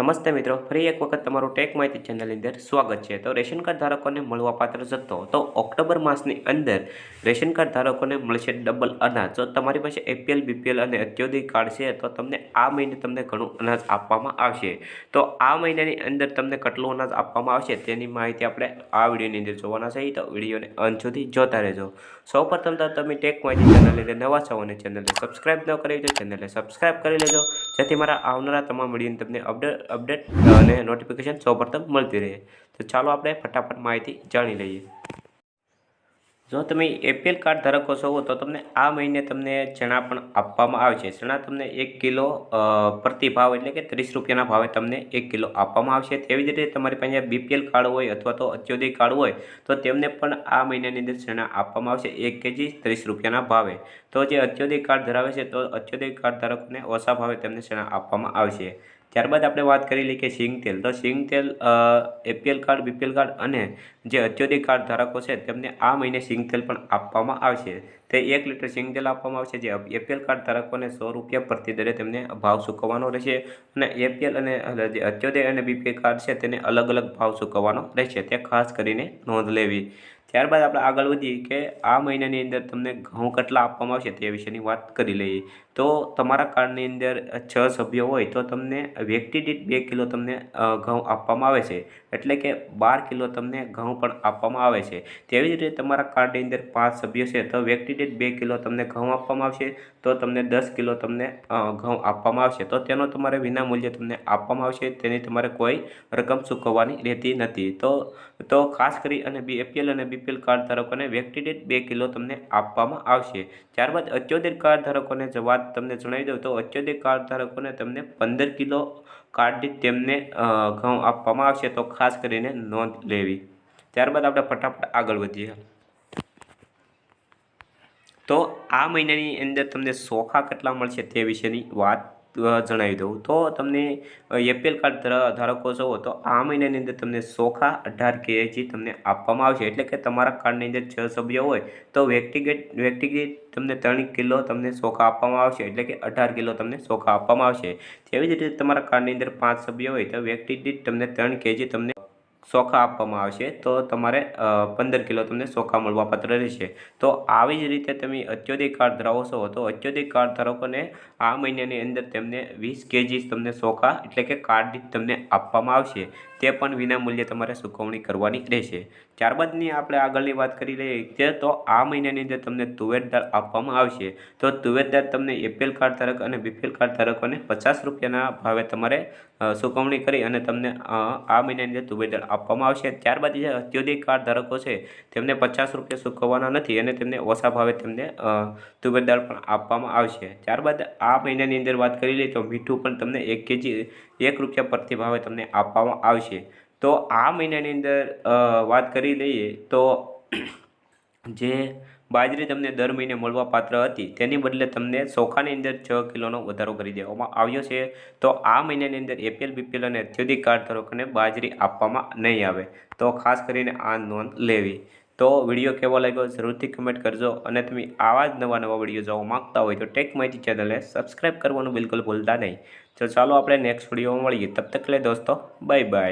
નમસ્તે મિત્રો, ફરી એક વખત તમારું ટેક માહિતી ચેનલની અંદર સ્વાગત છે. તો રેશન કાર્ડ ધારકોને મળવાપાત્ર જથ્થો, તો ઓક્ટોબર માસની અંદર રેશન કાર્ડ ધારકોને મળશે ડબલ અનાજ. જો તમારી પાસે એપીએલ બીપીએલ અને અત્યોદિક કાર્ડ છે, તો તમને આ મહિને તમને ઘણું અનાજ આપવામાં આવશે. તો આ મહિનાની અંદર તમને કેટલું અનાજ આપવામાં આવશે તેની માહિતી આપણે આ વિડીયોની અંદર જોવાના છે. તો વિડીયોને અંત સુધી જોતા રહેજો. સૌપ્રથમ તો તમે ટેક માહિતી ચેનલની અંદર નવા છો અને ચેનલને સબસ્ક્રાઈબ ન કરી લેજો ચેનલને સબસ્ક્રાઈબ કરી લેજો. જેથી મારા આવનારા તમામ વિડીયોની તમને અપડેટ અપડેટ અને નોટિફિકેશન સૌપ્રથમ મળતી રહે. તો ચાલો આપણે ફટાફટ માહિતી જાણી લઈએ. જો તમે એપીએલ કાર્ડ ધારકો છો, તો તમને આ મહિને તમને ચણા પણ આપવામાં આવે છે. ચણા તમને એક કિલો પ્રતિ ભાવ એટલે કે ત્રીસ રૂપિયાના ભાવે તમને એક કિલો આપવામાં આવશે. તેવી જ રીતે તમારી પાસે બીપીએલ કાર્ડ હોય અથવા તો અત્યોદય કાર્ડ હોય, તો તેમને પણ આ મહિનાની અંદર ચણા આપવામાં આવશે એક કેજી ત્રીસ રૂપિયાના ભાવે. તો જે અત્યોદય કાર્ડ ધરાવે છે, તો અત્યોદય કાર્ડ ધારકોને ઓછા ભાવે તેમને ચણા આપવામાં આવશે. ત્યારબાદ આપણે વાત કરી લઈએ કે સિંગ તેલ. તો સિંગ તેલ એપીએલ કાર્ડ, બીપીએલ કાર્ડ અને જે અત્યોદય કાર્ડ ધારકો છે તેમને આ મહિને સિંગ તેલ પણ આપવામાં આવશે. તે એક લીટર સિંગ તેલ આપવામાં આવશે. જે એપીએલ કાર્ડ ધારકોને સો રૂપિયા પ્રતિ દરે તેમને ભાવ ચૂકવવાનો રહેશે અને એપીએલ અને જે અત્યોદય અને બીપીએલ કાર્ડ છે તેને અલગ અલગ ભાવ ચૂકવવાનો રહેશે. તે ખાસ કરીને નોંધ લેવી. ત્યારબાદ આપણે આગળ વધીએ કે આ મહિનાની અંદર તમને ઘઉં કેટલા આપવામાં આવશે તે વિશેની વાત કરી લઈએ. તો તમારા કાર્ડની અંદર છ સભ્યો હોય તો તમને વ્યક્તિ દીઠ બે કિલો તમને ઘઉં આપવામાં આવે છે. એટલે કે બાર કિલો તમને ઘઉં પણ આપવામાં આવે છે. તેવી જ રીતે તમારા કાર્ડની અંદર પાંચ સભ્યો છે તો વ્યક્તિ દીઠ બે કિલો તમને ઘઉં આપવામાં આવશે, તો તમને દસ કિલો તમને ઘઉં આપવામાં આવશે. તો તેનો તમારે વિના મૂલ્યે તમને આપવામાં આવશે, તેની તમારે કોઈ રકમ ચૂકવવાની રહેતી નથી. તો તો ખાસ કરી અને બી એપીએલ અને બીપીએલ કાર્ડ ધારકોને વ્યક્તિ દીઠ બે કિલો તમને આપવામાં આવશે. ત્યારબાદ અત્યોદય કાર્ડ ધારકોને વાત તમને જણાવી દઉં તો અત્યોદય કાર્ડ ધારકોને તમને પંદર કિલો કાર્ડ દીઠ તેમને ઘઉં આપવામાં આવશે તો ખાસ કરીને નોંધ લેવી. ત્યારબાદ આપણે ફટાફટ આગળ વધીએ. તો આ મહિનાની અંદર તમને સોખા કેટલા મળશે તે વિશેની વાત જણાવી દઉં. તો તમને એપીએલ કાર્ડ ધારકો છો તો આ મહિનાની અંદર તમને સોખા અઢાર કેજી તમને આપવામાં આવશે. એટલે કે તમારા કાર્ડની અંદર છ સભ્યો હોય તો વ્યક્તિગત વ્યક્તિગત તમને ત્રણ કિલો તમને સોખા આપવામાં આવશે. એટલે કે અઢાર કિલો તમને સોખા આપવામાં આવશે. તેવી જ રીતે તમારા કાર્ડની અંદર પાંચ સભ્યો હોય તો વ્યક્તિગત તમને ત્રણ કેજી તમને સોખા આપવામાં આવશે તો તમારે પંદર કિલો તમને સોખા મળવાપાત્ર રહેશે. તો આવી જ રીતે તમે અત્યોધિક કાર્ડ ધરાવો છો, તો અત્યોધિક કાર્ડ ધારકોને આ મહિનાની અંદર તેમને વીસ કેજી તમને સોખા એટલે કે કાર્ડ તમને આપવામાં આવશે. તે પણ વિના મૂલ્યે તમારે ચૂકવણી કરવાની રહેશે. ત્યારબાદની આપણે આગળની વાત કરી લઈએ તો આ મહિનાની અંદર તમને તુવેર દાળ આપવામાં આવશે. તો તુવેર દાળ તમને એપીએલ કાર્ડ ધારક અને બીપીએલ કાર્ડ ધારકોને પચાસ રૂપિયાના ભાવે તમારે સુકવણી કરી અને તમને આ મહિનાની અંદર તુવેર દાળ આપવામાં આવશે. ત્યારબાદ જે અત્યોધિક કાર્ડ ધારકો છે, તેમને પચાસ રૂપિયા ચૂકવવાના નથી અને તેમને ઓછા ભાવે તેમને તુવેર પણ આપવામાં આવશે. ત્યારબાદ આ મહિનાની અંદર વાત કરી લઈએ તો મીઠું પણ તમને એક કેજી, એક રૂપિયા પ્રતિ ભાવે તમને આપવામાં આવશે. તો આ મહિનાની અંદર વાત કરી લઈએ તો જે બાજરી તમને દર મહિને મળવા પાત્ર હતી. તેની બદલે તમને ચોખાની અંદર છ કિલોનો વધારો કરી દેવામાં આવ્યો છે. તો આ મહિનાની અંદર એપીએલ, બીપીએલ અને અત્યધિક કાર્ડ ધારકોને બાજરી આપવામાં નહીં આવે. તો ખાસ કરીને આ નોંધ લેવી. તો વીડિયો કેવો લાગ્યો જરૂરથી કમેન્ટ કરજો અને તમે આવા જ નવા નવા વીડિયો જોવા માંગતા હોય તો ટેક માહિતી ચેનલને સબસ્ક્રાઈબ કરવાનું બિલકુલ ભૂલતા નહીં. તો ચાલો આપણે નેક્સ્ટ વિડીયોમાં મળીએ. તબ તક લે દોસ્તો બાય બાય